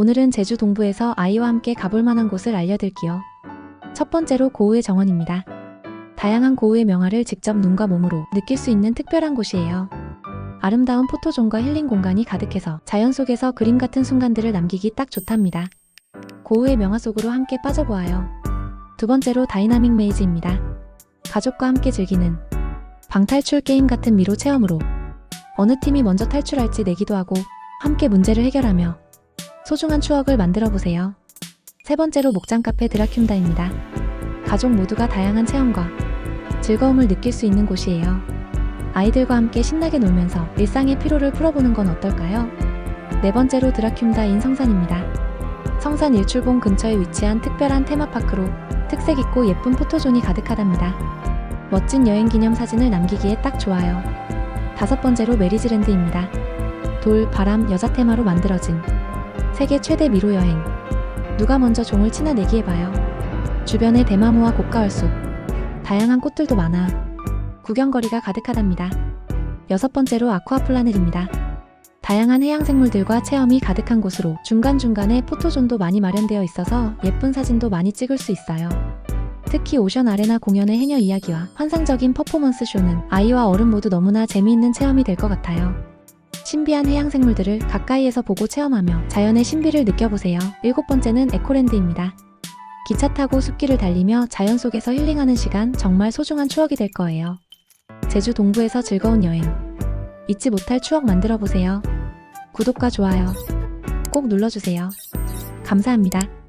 오늘은 제주 동부에서 아이와 함께 가볼 만한 곳을 알려드릴게요. 첫 번째로 고우의 정원입니다. 다양한 고우의 명화를 직접 눈과 몸으로 느낄 수 있는 특별한 곳이에요. 아름다운 포토존과 힐링 공간이 가득해서 자연 속에서 그림 같은 순간들을 남기기 딱 좋답니다. 고우의 명화 속으로 함께 빠져보아요. 두 번째로 다이나믹 메이즈입니다. 가족과 함께 즐기는 방탈출 게임 같은 미로 체험으로 어느 팀이 먼저 탈출할지 내기도 하고 함께 문제를 해결하며 소중한 추억을 만들어 보세요. 세 번째로 목장 카페 드라큘다입니다. 가족 모두가 다양한 체험과 즐거움을 느낄 수 있는 곳이에요. 아이들과 함께 신나게 놀면서 일상의 피로를 풀어보는 건 어떨까요? 네 번째로 드라큘다인 성산입니다. 성산 일출봉 근처에 위치한 특별한 테마파크로 특색 있고 예쁜 포토존이 가득하답니다. 멋진 여행 기념 사진을 남기기에 딱 좋아요. 다섯 번째로 메리즈랜드입니다. 돌, 바람, 여자 테마로 만들어진 세계 최대 미로 여행. 누가 먼저 종을 치나 내기해봐요. 주변에 대마무와 고가월숲, 다양한 꽃들도 많아 구경거리가 가득하답니다. 여섯 번째로 아쿠아플라넷입니다. 다양한 해양 생물들과 체험이 가득한 곳으로 중간중간에 포토존도 많이 마련되어 있어서 예쁜 사진도 많이 찍을 수 있어요. 특히 오션 아레나 공연의 해녀 이야기와 환상적인 퍼포먼스 쇼는 아이와 어른 모두 너무나 재미있는 체험이 될 것 같아요. 신비한 해양 생물들을 가까이에서 보고 체험하며 자연의 신비를 느껴보세요. 일곱 번째는 에코랜드입니다. 기차 타고 숲길을 달리며 자연 속에서 힐링하는 시간 정말 소중한 추억이 될 거예요. 제주 동부에서 즐거운 여행. 잊지 못할 추억 만들어 보세요. 구독과 좋아요 꼭 눌러주세요. 감사합니다.